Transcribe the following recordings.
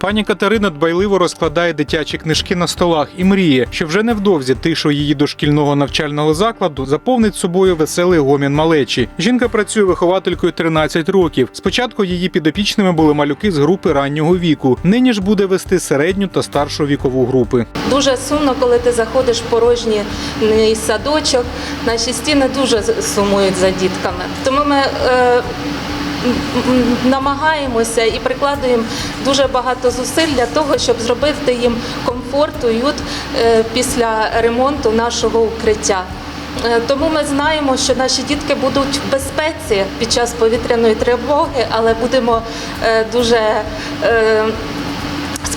Пані Катерина дбайливо розкладає дитячі книжки на столах і мріє, що вже невдовзі тишу її дошкільного навчального закладу заповнить собою веселий гомін малечі. Жінка працює вихователькою 13 років. Спочатку її підопічними були малюки з групи раннього віку. Нині ж буде вести середню та старшу вікову групи. Дуже сумно, коли ти заходиш в порожній садочок. Наші стіни дуже сумують за дітками. Тому ми е, намагаємося і прикладуємо дуже багато зусиль для того, щоб зробити їм комфорт, уют е, після ремонту нашого укриття. Е, Тому ми знаємо, що наші дітки будуть в безпеці під час повітряної тривоги, але будемо е, дуже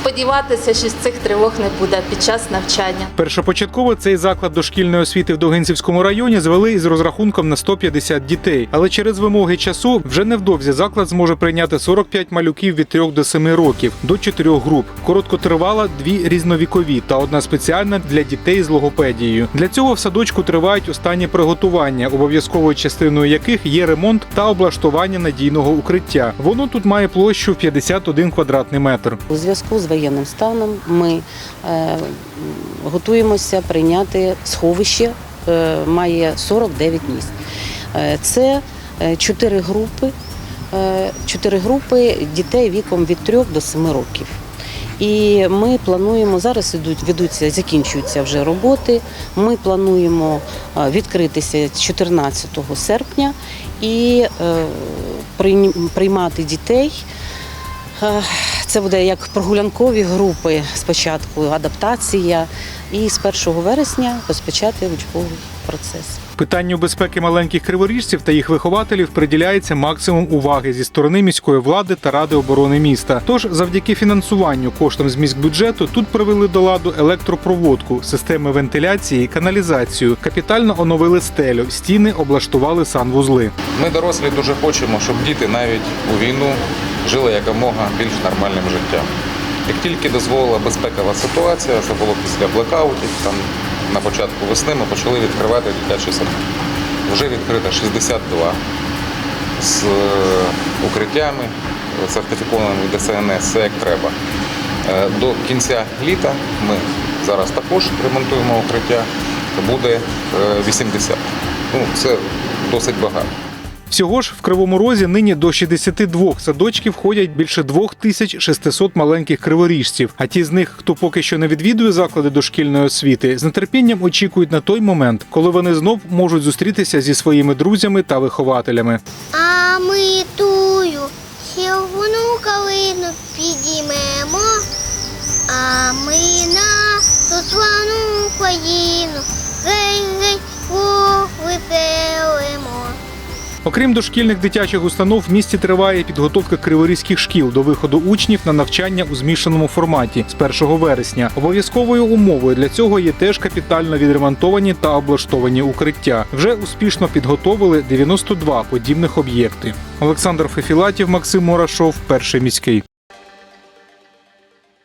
сподіватися, що цих тривог не буде під час навчання. Першопочатково цей заклад дошкільної освіти в Довгинцівському районі звели із розрахунком на 150 дітей. Але через вимоги часу вже невдовзі заклад зможе прийняти 45 малюків від 3 до 7 років до 4 груп. Короткотривала дві різновікові та одна спеціальна для дітей з логопедією. Для цього в садочку тривають останні приготування, обов'язковою частиною яких є ремонт та облаштування надійного укриття. Воно тут має площу в 51 квадратний метр. У зв'язку з воєнним станом ми е, готуємося прийняти сховище, е, має 49 місць. Е, це чотири групи, чотири групи дітей віком від 3 до 7 років. І ми плануємо зараз ідуть, ведуться, закінчуються вже роботи. Ми плануємо відкритися 14 серпня і приймати дітей. Це буде як прогулянкові групи спочатку, адаптація, і з 1 вересня розпочати учбовий процес. Питанню безпеки маленьких криворіжців та їх вихователів приділяється максимум уваги зі сторони міської влади та ради оборони міста. Тож, завдяки фінансуванню коштом з міськбюджету, тут привели до ладу електропроводку, системи вентиляції, каналізацію, капітально оновили стелю, стіни облаштували санвузли. Ми дорослі дуже хочемо, щоб діти навіть у війну жили якомога більш нормальним життям. Як тільки дозволила безпекова ситуація, це було після блекаутів, там на початку весни ми почали відкривати дитячі садки. Вже відкрито 62 з е, укриттями, сертифікованими ДСНС, все як треба. Е, До кінця літа ми зараз також ремонтуємо укриття, буде е, 80. Ну, це досить багато. Всього ж в Кривому Розі нині до 62 садочків ходять більше 2600 маленьких криворіжців. А ті з них, хто поки що не відвідує заклади дошкільної освіти, з нетерпінням очікують на той момент, коли вони знов можуть зустрітися зі своїми друзями та вихователями. А ми тую червону калину підіймемо, а ми на Україну Окрім дошкільних дитячих установ, в місті триває підготовка криворізьких шкіл до виходу учнів на навчання у змішаному форматі з 1 вересня. Обов'язковою умовою для цього є теж капітально відремонтовані та облаштовані укриття. Вже успішно підготовили 92 подібних об'єкти. Олександр Фефілатів, Максим Мурашов, перший міський.